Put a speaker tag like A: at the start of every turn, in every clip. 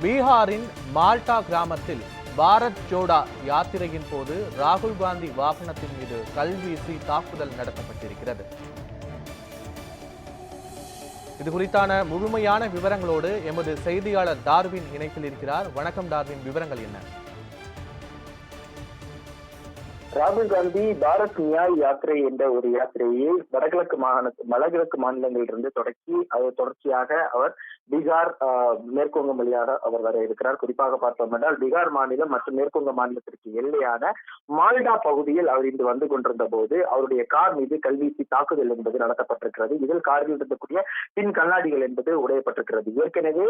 A: பீகாரின் மால்டா கிராமத்தில் பாரத் ஜோடா யாத்திரையின் போது ராகுல் காந்தி வாகனத்தின் மீது கல்வீசி தாக்குதல் நடத்தப்பட்டிருக்கிறது. இது குறித்தான முழுமையான விவரங்களோடு எமது செய்தியாளர் டார்வின் இணைப்பில் இருக்கிறார். வணக்கம் டார்வின் விவரங்கள் என்ன?
B: ராகுல் காந்தி பாரத் நியாய் யாத்திரை என்ற ஒரு யாத்திரையை வடகிழக்கு மாகாண வடகிழக்கு மாநிலங்களிலிருந்து தொடக்கி அது தொடர்ச்சியாக அவர் பீகார் மேற்குவங்க வழியாக அவர் வர இருக்கிறார். குறிப்பாக பார்த்தோம் என்றால் பீகார் மாநிலம் மற்றும் மேற்குவங்க மாநிலத்திற்கு எல்லையான மால்டா பகுதியில் அவர் இன்று வந்து கொண்டிருந்த போது அவருடைய கார் மீது கல்வீசி தாக்குதல் என்பது நடத்தப்பட்டிருக்கிறது. இதில் காரில் இருக்கக்கூடிய பின் கண்ணாடிகள் என்பது உடையப்பட்டிருக்கிறது. ஏற்கனவே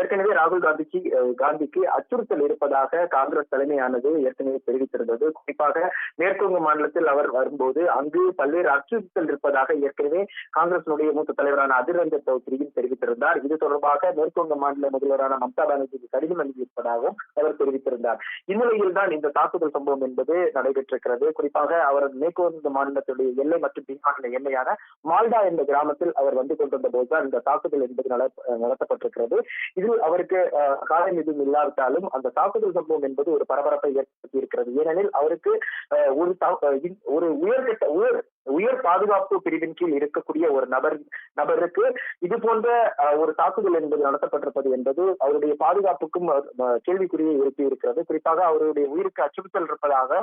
B: ஏற்கனவே ராகுல் காந்திக்கு காந்திக்கு அச்சுறுத்தல் இருப்பதாக காங்கிரஸ் தலைமையானது ஏற்கனவே தெரிவித்திருந்தது. குறிப்பாக மேற்குவங்க மாநிலத்தில் அவர் வரும்போது அங்கு பல்வேறு அச்சுறுத்தல் இருப்பதாக ஏற்கனவே காங்கிரசினுடைய மூத்த தலைவரான அதிர் ரஞ்சன் சௌத்ரியும் தெரிவித்திருந்தார். இது தொடர்பாக மேற்குவங்க மாநில முதல்வரான மம்தா பானர்ஜிக்கு கடிதம் எழுதியிருப்பதாகவும் அவர் தெரிவித்திருந்தார். இந்நிலையில் தான் இந்த தாக்குதல் சம்பவம் என்பது நடைபெற்றிருக்கிறது. குறிப்பாக அவர் மேற்குவங்க மாநிலத்துடைய எல்லை மற்றும் பீகாரின் எல்லையான மால்டா என்ற கிராமத்தில் அவர் வந்து கொண்டிருந்த போதுதான் இந்த தாக்குதல் என்பது நடத்தப்பட்டிருக்கிறது. இதில் அவருக்கு காயம் எதுவும் இல்லாவிட்டாலும் அந்த தாக்குதல் சம்பவம் என்பது ஒரு பரபரப்பை ஏற்படுத்தி இருக்கிறது. ஏனெனில் அவருக்கு ஒரு ஒரு உயர்கட்ட உயர் உயர் பாதுகாப்பு பிரிவின் கீழ் இருக்கக்கூடிய ஒரு நபர் நபருக்கு இது போன்ற ஒரு தாக்குதல் என்பது நடத்தப்பட்டிருப்பது என்பது அவருடைய பாதுகாப்புக்கும் கேள்விக்குறியை எழுப்பி இருக்கிறது குறிப்பாக அவருடைய உயிருக்கு அச்சுறுத்தல் இருப்பதாக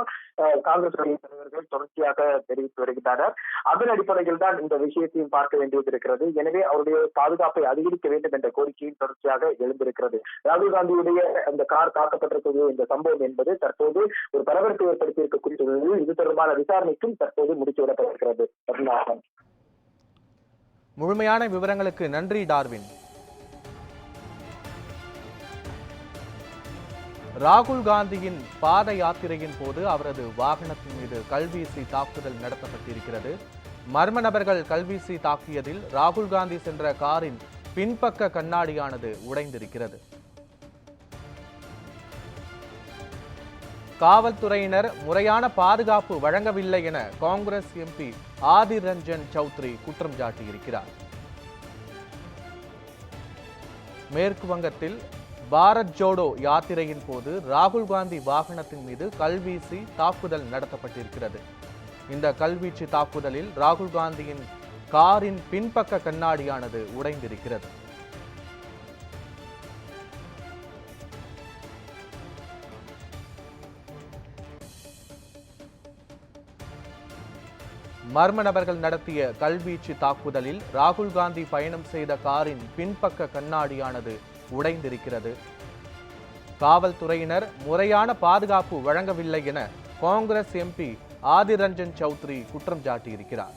B: காங்கிரஸ் தலைவர்கள் தொடர்ச்சியாக தெரிவித்து வருகின்றனர். அதன் அடிப்படையில் தான் இந்த விஷயத்தையும் பார்க்க வேண்டியது இருக்கிறது. எனவே அவருடைய பாதுகாப்பை அதிகரிக்க வேண்டும் என்ற கோரிக்கையும் தொடர்ச்சியாக எழுந்திருக்கிறது. ராகுல் காந்தியுடைய அந்த கார் தாக்கப்பட்டிருக்கக்கூடிய இந்த சம்பவம் என்பது தற்போது ஒரு பரபரப்பு ஏற்படுத்தி இருக்கக்கூடிய சூழலில் இது தொடர்பான விசாரணைக்கும் தற்போது முடித்துவிடப்பட்டிருக்கிறது பத்மநாபன்
A: முழுமையான விவரங்களுக்கு நன்றி டார்வின். ராகுல் காந்தியின் பாத யாத்திரையின் போது அவரது வாகனத்தின் மீது கல்வீசி தாக்குதல் நடத்தப்பட்டிருக்கிறது. மர்ம நபர்கள் கல்வீசி தாக்கியதில் ராகுல் காந்தி சென்ற காரின் பின்பக்க கண்ணாடியானது உடைந்திருக்கிறது. காவல்துறையினர் முறையான பாதுகாப்பு வழங்கவில்லை என காங்கிரஸ் எம்பி ஆதிர் ரஞ்சன் சௌத்ரி குற்றம் சாட்டியிருக்கிறார். மேற்கு வங்கத்தில் பாரத் ஜோடோ யாத்திரையின் போது ராகுல் காந்தி வாகனத்தின் மீது கல்வீசி தாக்குதல் நடத்தப்பட்டிருக்கிறது. இந்த கல்வீச்சு தாக்குதலில் ராகுல் காந்தியின் காரின் பின்பக்க கண்ணாடியானது உடைந்திருக்கிறது. மர்ம நபர்கள் நடத்திய கல்வீச்சு தாக்குதலில் ராகுல் காந்தி பயணம் செய்த காரின் பின்பக்க கண்ணாடியானது உடைந்திருக்கிறது. காவல்துறையினர் முறையான பாதுகாப்பு வழங்கவில்லை என காங்கிரஸ் எம்பி ஆதிர் ரஞ்சன் சௌத்ரி குற்றம் சாட்டியிருக்கிறார்.